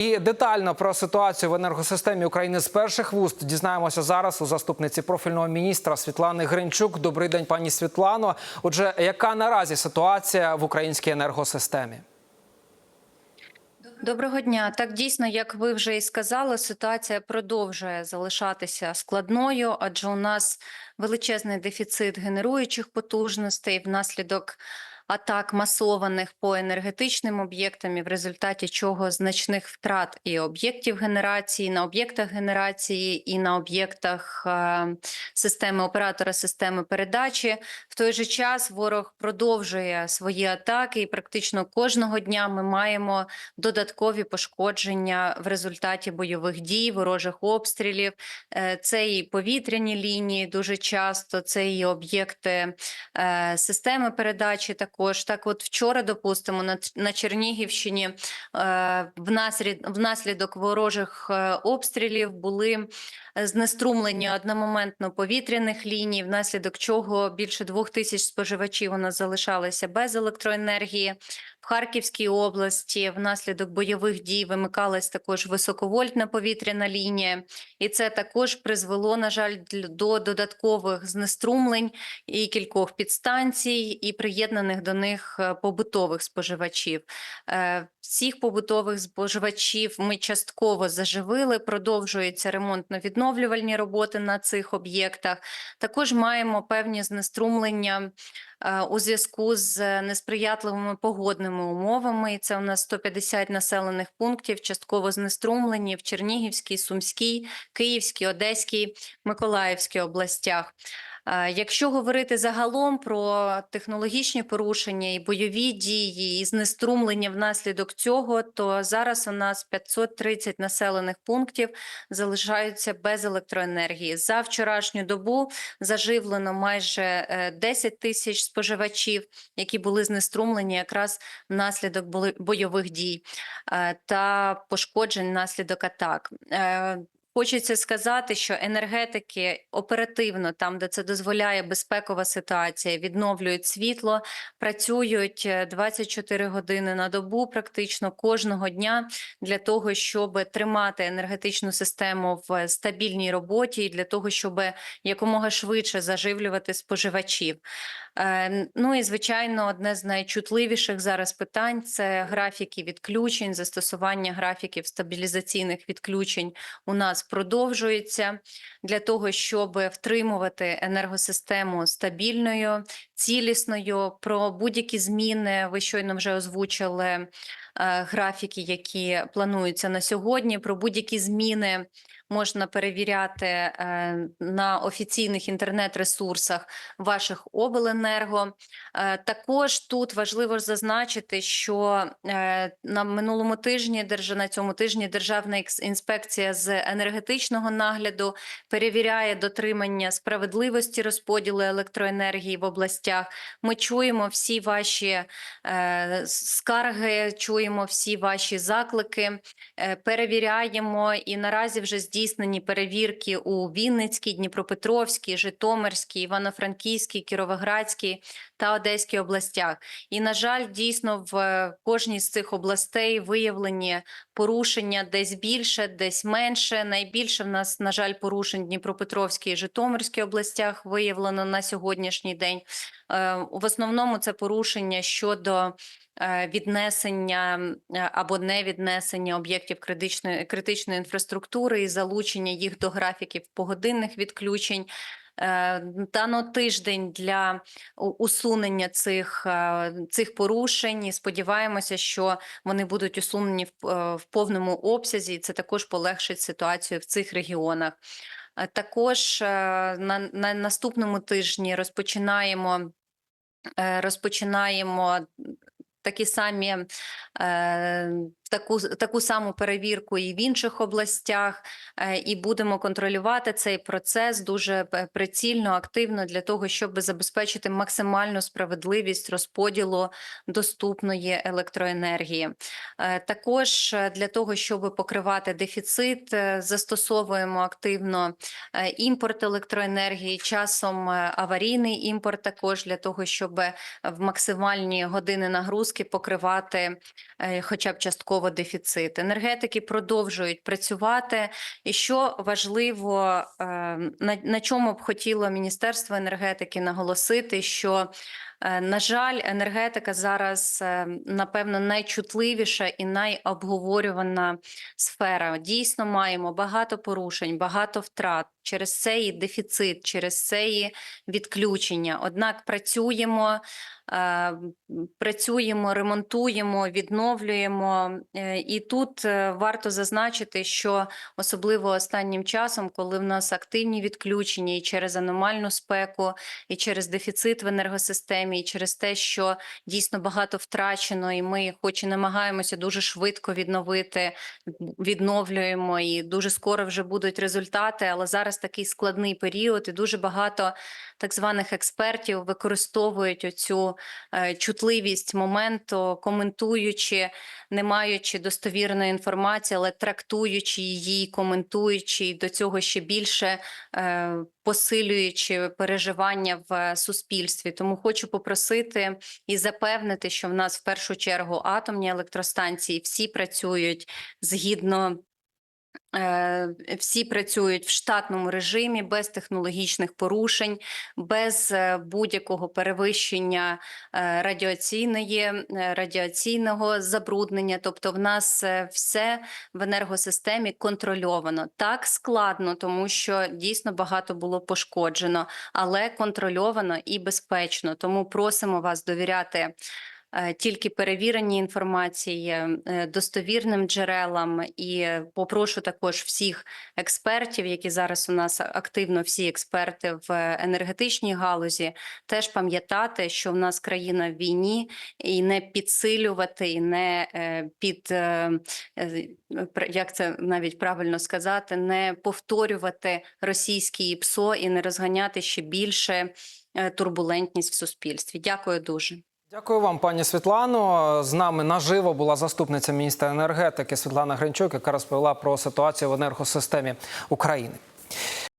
І детально про ситуацію в енергосистемі України з перших вуст дізнаємося зараз у заступниці профільного міністра Світлани Гринчук. Добрий день, пані Світлано. Отже, яка наразі ситуація в українській енергосистемі? Доброго дня. Так дійсно, як ви вже і сказали, ситуація продовжує залишатися складною, адже у нас величезний дефіцит генеруючих потужностей внаслідок атак масованих по енергетичним об'єктам, і в результаті чого значних втрат і об'єктів генерації на об'єктах генерації, і на об'єктах е, системи оператора системи передачі. В той же час ворог продовжує свої атаки, і практично кожного дня ми маємо додаткові пошкодження в результаті бойових дій, ворожих обстрілів. Е, Це і повітряні лінії дуже часто, це і об'єкти е, системи передачі. Також так, от вчора, допустимо, на, на Чернігівщині е, внаслід, внаслідок ворожих е, обстрілів були е, знеструмлені одномоментно повітряних ліній, внаслідок чого більше двох тисяч споживачів у нас залишалися без електроенергії. В Харківській області внаслідок бойових дій вимикалась також високовольтна повітряна лінія, і це також призвело, на жаль, до додаткових знеструмлень і кількох підстанцій, і приєднаних до них е, побутових споживачів. Е, Всіх побутових споживачів ми частково заживили. Продовжуються ремонтно-відновлювальні роботи на цих об'єктах. Також маємо певні знеструмлення е, у зв'язку з несприятливими погодними умовами. І це у нас 150 населених пунктів, частково знеструмлені в Чернігівській, Сумській, Київській, Одеській, Миколаївській областях. Е, Якщо говорити загалом про технологічні порушення і бойові дії, і знеструмлення внаслідок цього, то зараз у нас 530 населених пунктів залишаються без електроенергії. За вчорашню добу заживлено майже е, 10 тисяч споживачів, які були знеструмлені якраз внаслідок бойових дій е, та пошкоджень внаслідок атак. Е, Хочеться сказати, що енергетики оперативно, там де це дозволяє безпекова ситуація, відновлюють світло, працюють е, 24 години на добу, практично кожного дня для того, щоб тримати енергетичну систему в стабільній роботі, і для того, щоб якомога швидше заживлювати споживачів. Е, Ну і звичайно, одне з найчутливіших зараз питань це графіки відключень, застосування графіків стабілізаційних відключень у нас продовжується. Для того, щоб втримувати енергосистему стабільною, цілісною. Про будь-які зміни ви щойно вже озвучили е, графіки, які плануються на сьогодні. Про будь-які зміни можна перевіряти е, на офіційних інтернет-ресурсах ваших обленерго. Е, Також тут важливо зазначити, що на минулому тижні на цьому тижні Державна інспекція з енергетичного нагляду перевіряє дотримання справедливості розподілу електроенергії в областях. Ми чуємо всі ваші е, скарги, чуємо всі ваші заклики, е, перевіряємо. І наразі вже здійснені перевірки у Вінницькій, Дніпропетровській, Житомирській, Івано-Франківській, Кіровоградській та Одеській областях. І на жаль, дійсно в е, кожній з цих областей виявлені порушення десь більше, десь менше. Найбільше в нас, на жаль, порушень в Дніпропетровській і Житомирській областях виявлено на сьогоднішній день. Е, В основному це порушення щодо е, віднесення або невіднесення об'єктів критичної критичної інфраструктури і залучення їх до графіків погодинних відключень. Е, Дано тиждень для усунення цих, е, цих порушень. І сподіваємося, що вони будуть усунені в, е, в повному обсязі, і це також полегшить ситуацію в цих регіонах. Е, Також е, на, на наступному тижні розпочинаємо е, розпочинаємо такі самі е, таку, таку саму перевірку і в інших областях, е, і будемо контролювати цей процес дуже прицільно, активно для того, щоб забезпечити максимальну справедливість розподілу доступної електроенергії. Е, Також е, для того, щоб покривати дефіцит, е, застосовуємо активно е, імпорт електроенергії, часом е, аварійний імпорт також для того, щоб в максимальні години нагрузки покривати е, хоча б частково поступово дефіцит. Енергетики продовжують працювати. І що важливо, е, на, чому б хотіло Міністерство енергетики наголосити, що На жаль, енергетика зараз е, напевно найчутливіша і найобговорювана сфера. Дійсно, маємо багато порушень, багато втрат через це і дефіцит, через це і відключення. Однак працюємо, е, працюємо, ремонтуємо, відновлюємо. Е, І тут е, варто зазначити, що особливо останнім часом, коли в нас активні відключення і через аномальну спеку, і через дефіцит в енергосистемі, і через те, що дійсно багато втрачено, і ми, хоч і намагаємося дуже швидко відновити, відновлюємо, і дуже скоро вже будуть результати. Але зараз такий складний період, і дуже багато так званих експертів використовують оцю е, чутливість моменту, коментуючи, не маючи достовірної інформації, але трактуючи її, коментуючи і до цього ще більше е, посилюючи переживання в суспільстві. Тому хочу попросити і запевнити, що в нас в першу чергу атомні електростанції всі працюють згідно. Е, Всі працюють в штатному режимі без технологічних порушень, без е, будь-якого перевищення е, радіаційної радіаційного забруднення. Тобто, в нас все в енергосистемі контрольовано. Так складно, тому що дійсно багато було пошкоджено, але контрольовано і безпечно. Тому просимо вас довіряти. Е, Тільки перевіреній інформації, е, достовірним джерелам, і попрошу також всіх експертів, які зараз у нас активно, всі експерти в енергетичній галузі, теж пам'ятати, що в нас країна в війні, і не підсилювати, і не е, під як це навіть правильно сказати, не повторювати російські ПСО і не розганяти ще більше турбулентність в суспільстві. Дякую дуже. Дякую вам, пані Світлано. З нами наживо була заступниця міністра енергетики Світлана Гринчук, яка розповіла про ситуацію в енергосистемі України.